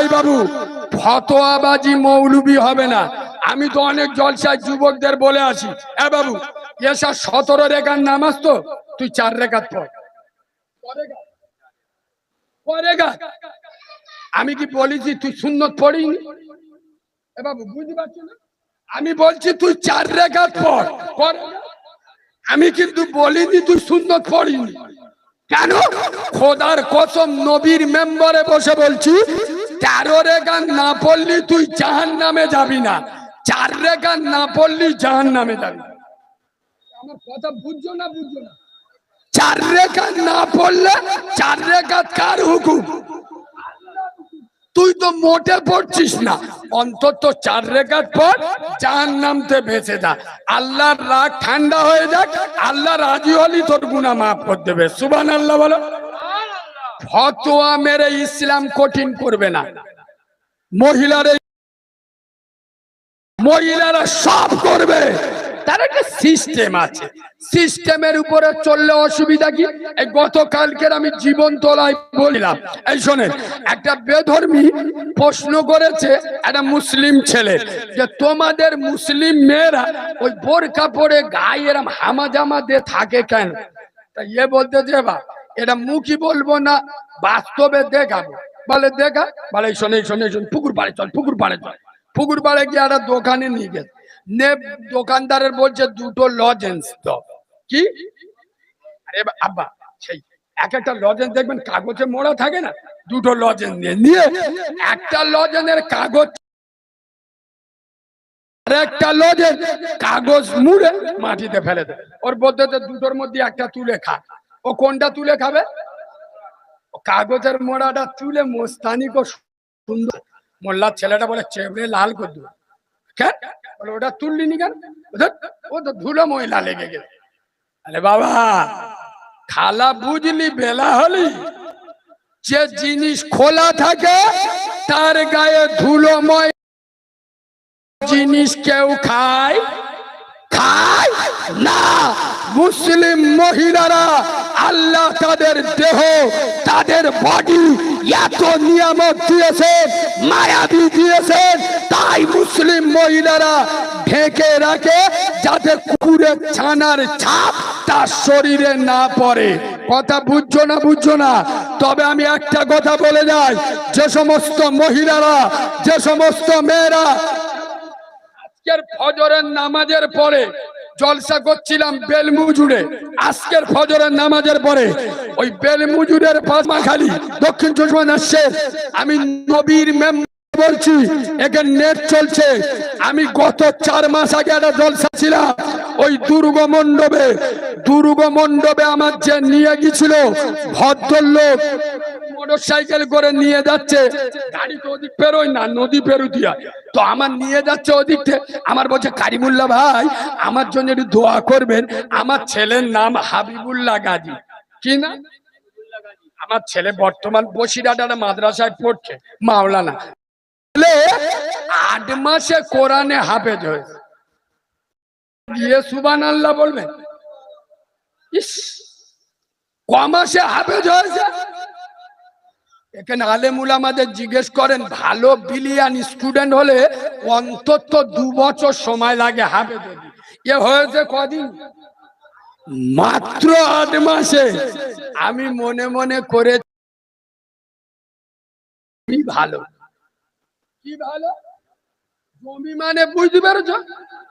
এই বাবু, ফতোয়াবাজি মৌলবি হবে না। আমি তো অনেক জলসায় যুবকদের বলে আসি। এ বাবু, এসা সতেরো রেখার নামাজ তো, তুই চার রেখাত পড়। করেগা আমি কি বলেছি তুই সুন্নত পড়িনি? এ বাবু, বুঝতে পারছ না? আমি বলছি তুই চার রেখাত পড়। কর। আমি কিন্তু বলিনি তুই সুন্নত পড়িনি। কেন? খোদার কসম নবীর মেম্বারে বসে বলছি তেরো রেখান না পড়লি তুই জাহান নামে যাবি না। চার রেখান না পড়লি জাহান নামে যাবি আমার কথা বুঝছ না বুঝছ না? চার রেখাত না পড়লে চার রেখাত কার হুকুম? তুই তো মোটে পড়ছিস না। অন্তত চার রেখাত পর জাহান নামতে বেঁচে যা। আল্লাহর রাগ ঠান্ডা হয়ে যাক আল্লাহ রাজি হলি তোর গুনাহ মাফ করে দেবে। সুবান আল্লাহ বলো। ফতোয়া মেরে ইসলাম কঠিন করবে না। মহিলারা মহিলারা সব করবে। তার একটা সিস্টেম আছে। সিস্টেমের উপরে চললে অসুবিধা কি? এই গতকালকের আমি জীবন তোলায় বললাম, এই শোনেন, একটা বেধর্মী প্রশ্ন করেছে একটা মুসলিম ছেলে যে, তোমাদের মুসলিম মেয়েরা ওই বোরকা পরে গায়ে এরম হামা জামা দিয়ে থাকে কেন? তা ইয়ে বলতে যে বা এটা মুখই বলব না, বাস্তবে দেখাবো। বলে দেখা, বলে শোনে শোনে শোন, পুকুর পাড়ে চল, পুকুর পাড়ে চল। পুকুর পাড়ে গিয়ে একটা দোকানে নিয়ে গেছে নে, দোকানদারের বলছে দুটো লজেন্স কি? আরে আব্বা, সেই, এক একটা লজেন্স দেখবেন কাগজে মোড়া থাকে না, দুটো লজেন্স নিয়ে নিয়ে একটা লজেনের কাগজ একটা লজেন কাগজ মুড়ে মাটিতে ফেলে দেয় ওর বলতে দুটোর মধ্যে একটা তুলে খা। ও কোনটা তুলে খাবে? কাগজের মোড়াটা তুলে মোস্তানি সুন্দর। মোল্লার ছেলেটা বলে, চেবড়ে লাল করে কেন? বলে, ওটা তুললি নি কেন? ও তো ধুলো ময়লা লেগে গেছে আরে বাবা, খালা বুঝলি, বেলা হলি। যে জিনিস খোলা থাকে, তার গায়ে ধুলো ময় জিনিস কেউ খায় খায় না। মুসলিম মহিলারা আল্লাহ তাদের দেহ, তাদের বডি এত নিয়ামত দিয়েছেন মায়াবি দিয়েছেন তাই মুসলিম মহিলারা ঢেকে রাখে যাতে কুকুরের ছানার ছাপ তার শরীরে না পড়ে। কথা বুঝছ না বুঝছ না? তবে আমি একটা কথা বলে যাই, যে সমস্ত মহিলারা, যে সমস্ত মেয়েরা আজকের ফজরের নামাজের পরে জলসা করছিলাম বেলমুজুড়ে। আজকের ফজরের নামাজের পরে ওই বেলমুজুরের পাশমাখালি দক্ষিণ চব্বিশ আসছে আমি নবীর মেম বলছি এখানে নেট চলছে। আমি গত চার মাস আগে একটা জলসা ছিলাম। ওই দুর্গ মণ্ডপে দুর্গ মণ্ডপে আমার যে নিয়ে গেছিল ভদ্রলোক মোটর সাইকেল করে নিয়ে যাচ্ছে গাড়ি তো ওদিক পেরোয় না, নদী পেরু পেরুতিয়া তো আমার নিয়ে যাচ্ছে ওদিক থেকে, আমার বলছে, কারিমুল্লা ভাই, আমার জন্য একটু দোয়া করবেন, আমার ছেলের নাম হাবিবুল্লাহ গাজী। কি না আমার ছেলে বর্তমান বসিরহাট একটা মাদ্রাসায় পড়ছে, মাওলানা। আট মাসে কোরআনে হাফেজ হয়েছে। গিয়ে সুবান আল্লাহ বলবেন ইস ক মাসে হাফেজ হয়েছে। এখানে আলেমুল আমাদের জিজ্ঞেস করেন, ভালো বিলিয়ান স্টুডেন্ট হলে অন্তত দু বছর সময় লাগে হাফেজ। এ হয়েছে কদিন? মাত্র আট মাসে। আমি মনে মনে করে ভালো? কি ভালো? জমি মানে বুঝতে পেরেছ?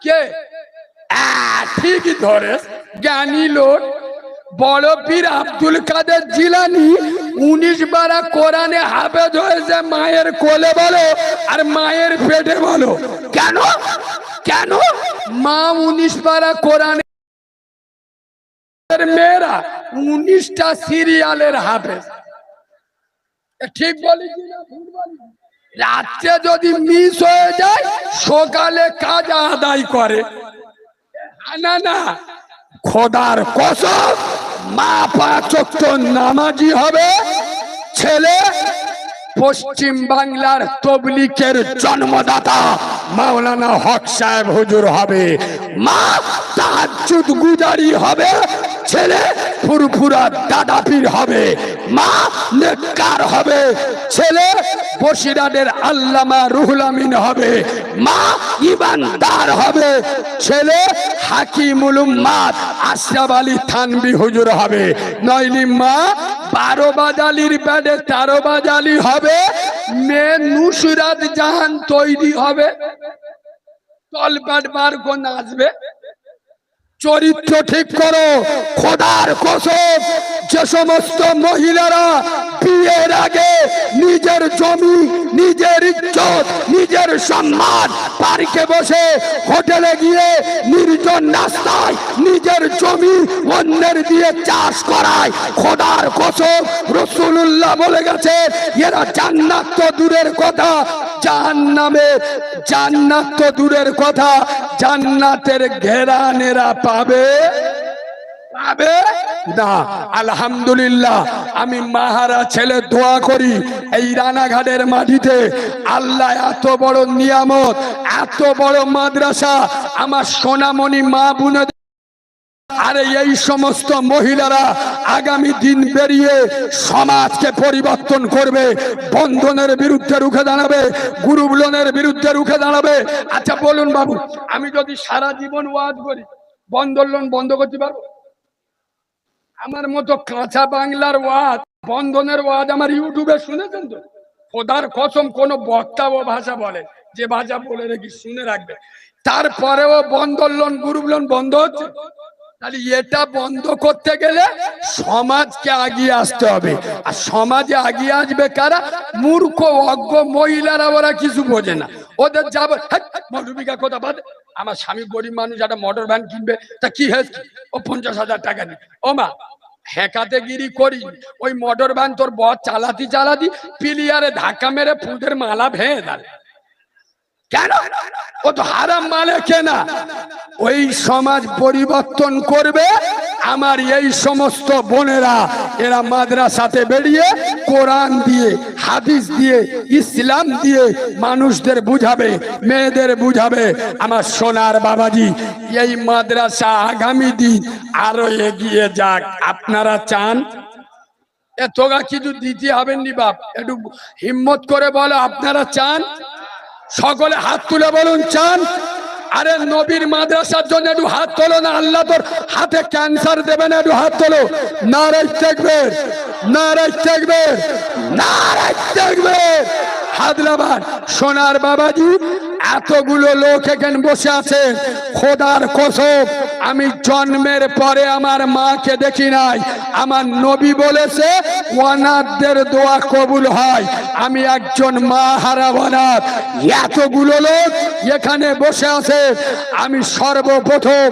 কে? ঠিকই ধরে জ্ঞানী লোক, বড় পীর আব্দুল কাদের জিলানি, উনিশ বারা কোরআনে হাফেজ হয়েছে মায়ের কোলে বলো আর মায়ের পেটে বলো। কেন? কেন? মা উনিশ বারা কোরআনে মেয়েরা উনিশটা সিরিয়ালের হাফেজ। ঠিক বলি? রাত্রে যদি মিস হয়ে যায়, সকালে কাজ আদায় করে। না না। খোদার কসম, মা পাঁচ ওয়াক্ত নামাজি হবে, ছেলে পশ্চিম বাংলার তবলিকের জন্মদাতা মাওলানা হক সাহেব হুজুর হবে। মা তাহাজ্জুদ গুজারি হবে, ছেলে ফুরফুরা দাদা পীর হবে, মা নেককার হবে, ছেলে বসিরাটের আল্লামা রুহুল আমিন হবে, মা ইমানদার হবে, ছেলে হাকিমুল উম্মাদ আশরাফ আলী থানবি হুজুর হবে। নইলি মা বারো বাজালির ব্যাডে তেরো বাজালি হবে। মেয়ে নুসরাত জাহান তৈরি হবে। তলপাট বার করে নাচবে। চরিত্র ঠিক করো। খোদার কসম, যে সমস্ত মহিলারা বিয়ের আগে নিজের জমি, নিজের ইজ্জত, নিজের সম্মান পার্কে বসে হোটেলে গিয়ে নির্জন রাস্তায় নিজের জমি অন্যের দিয়ে চাষ করায়। খোদার কসম রসুল্লাহ বলে গেছে, এরা জান্নাত তো দূরের কথা জাহান্নামে জান্নাত তো দূরের কথা, জান্নাতের ঘেরানেরা পাবে? পাবে? না, আলহামদুলিল্লাহ, আমি মাহারা ছেলে দোয়া করি, এই রানাঘাটের মাটিতে আল্লাহ এত বড় নিয়ামত, এত বড় মাদ্রাসা, আমার সোনামণি মা বোনদের আরে এই সমস্ত মহিলারা আগামী দিন বেরিয়ে সমাজকে পরিবর্তন করবে, বন্ধনের বিরুদ্ধে রুখে দাঁড়াবে গ্রুপ লোনের বিরুদ্ধে রুখে দাঁড়াবে। আচ্ছা বলুন বাবু, আমি যদি সারা জীবন ওয়াজ করি, বন্ধন লোন বন্ধ করতে পারব? আমার মতো কাঁচা বাংলার ওয়াজ বন্ধনের ওয়াজ আমার ইউটিউবে শুনেছেন তো? খোদার কসম, কোন বক্তা ও ভাষা বলে, যে ভাষা বলে রেখি শুনে রাখবে। তারপরেও বন্ধন লোন, গ্রুপ লোন বন্ধ হচ্ছে? তাহলে এটা বন্ধ করতে গেলে সমাজকে আগিয়ে আসতে হবে। আর সমাজে আগিয়ে আসবে কারা? মূর্খ, অজ্ঞ মহিলারা, ওরা কিছু বোঝে না। ওদের যাবে মধুমিকা কথা বাদ। আমার স্বামী গরিব মানুষ, একটা মোটর ভ্যান কিনবে, তা কি হয়েছে? ও পঞ্চাশ হাজার টাকা নেই ও মা, হেকাতে গিরি করি। ওই মোটর ভ্যান তোর বর চালাতি চালাতি পিলিয়ারে ধাক্কা মেরে ফুটের মালা ভেঙে দাঁড়ে কেন? ও তো হারাম মালে কেনা। ওই সমাজ পরিবর্তন করবে। আমার এই সমস্ত বোনেরা, এরা মাদ্রাসাতে বেরিয়ে কোরআন দিয়ে, হাদিস দিয়ে, ইসলাম দিয়ে মানুষদের বুঝাবে, মেয়েদের বুঝাবে। আমার সোনার বাবাজি, এই মাদ্রাসা আগামী দিন আরও এগিয়ে যাক। আপনারা চান? এ তোগা কিছু দিতে হবেন নি বাপ। একটু হিম্মত করে বলো, আপনারা চান? সকলে হাত তুলে বলুন, চান? আরে নবীর মাদ্রাসার জন্য একটু হাত তোলো না, আল্লাহ তোর হাতে ক্যান্সার দেবে না, একটু হাত তোলো। নারাজ দেখবে নারাজ দেখবে নারাজ দেখবে হাদলাবাদ সোনার বাবাজি, এতগুলো লোক এখানে বসে আছে, খোদার কসম। আমি জন্মের পরে আমার মাকে দেখি নাই। আমার নবী বলেছে, ওয়ানারদের দোয়া কবুল হয়। আমি একজন মা হারা ওয়ানার। এতগুলো লোক এখানে বসে আছে। আমি সর্বপ্রথম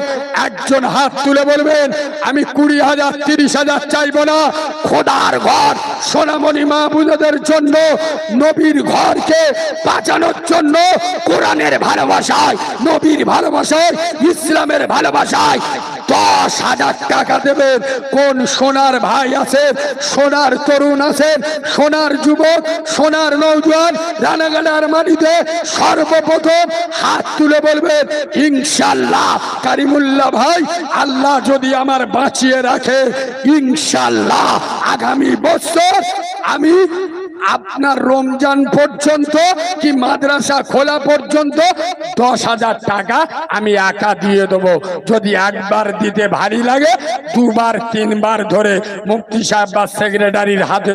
একজন হাত তুলে বলবেন, আমি কুড়ি হাজার, তিরিশ হাজার চাইব না। খোদার ঘর, সোনামণি মা বুঝদের জন্য, নবীর ঘরকে বাঁচানোর জন্য কোরআনের ভালোবাসায়, নবীর ভালোবাসায়, ইসলামের ভালোবাসায় দশ হাজার টাকা দেবেন। কোন সোনার ভাই আছে? সোনার তরুণ আছেন সোনার যুবক? সোনার নৌজওয়ান রানাগানার মাটিতে সর্বপ্রথম হাত তুলে বলবেন ইনশাল্লাহ কারিমুল্লাহ ভাই, আল্লাহ যদি আমার বাঁচিয়ে রাখে ইনশাল্লাহ আগামী বছর আমি আপনার রমজান পর্যন্ত কি মাদ্রাসা খোলা পর্যন্ত? দশ হাজার টাকা আমি একা দিয়ে দেবো। যদি একবার দিতে ভারী লাগে, দুবার, তিনবার ধরে মুক্তি সাহেব বা সেক্রেটারির হাতে